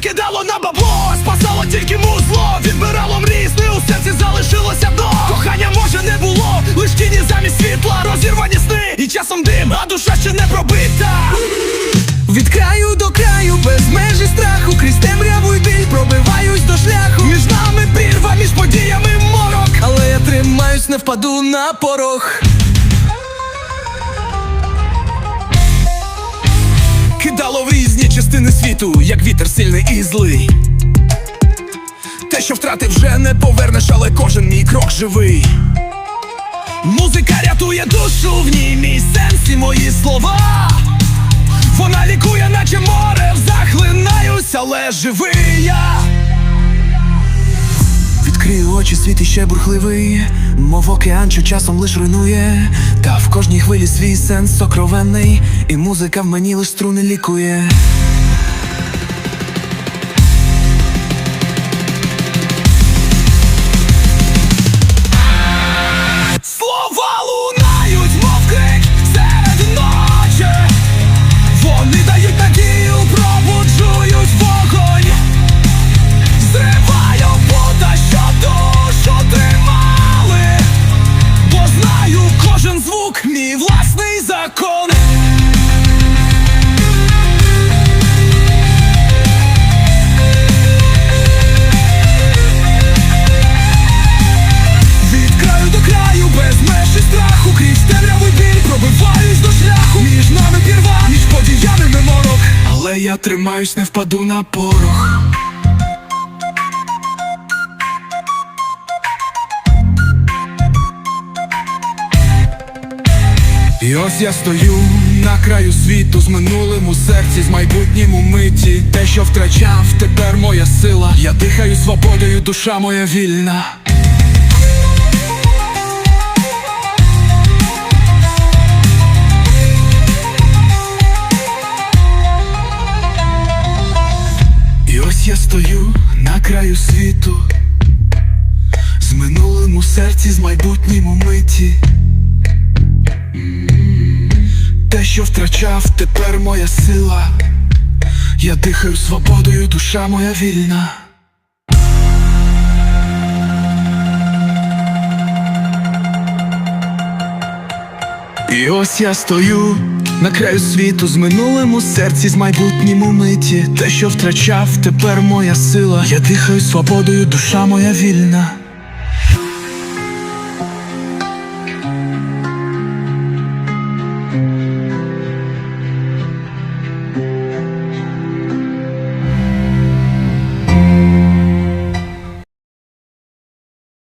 кидало на бабло, спасало тільки музло, відбирало мрісни, у серці залишилося дно Кохання може не було, лиш тіні замість світла, розірвані сни і часом дим, а душа ще не пробита. Від краю до краю, без межі страху, крізь темряву й біль пробиваюсь до шляху. Між нами прірва, між подіями морок, але я тримаюсь, не впаду на порог. Кидало в різні частини світу, як вітер сильний і злий. Те, що втрати вже не повернеш, але кожен мій крок живий. Музика рятує душу, в ній мій сенс і мої слова. Вона лікує, наче море, захлинаюсь, але живий я. Очі, світ іще бурхливий, мов океан, що часом лиш руйнує. Та в кожній хвилі свій сенс сокровенний, і музика в мені лиш струни лікує. Я тримаюсь, не впаду на порох. І ось я стою на краю світу з минулим у серці, з майбутнім у миті. Те, що втрачав, тепер моя сила. Я дихаю свободою, душа моя вільна. Стою на краю світу, з минулим у серці, з майбутнім у миті. Те, що втрачав, тепер моя сила. Я дихаю свободою, душа моя вільна. І ось я стою на краю світу з минулим у серці, з майбутнім у миті. Те, що втрачав, тепер моя сила. Я дихаю свободою, душа моя вільна.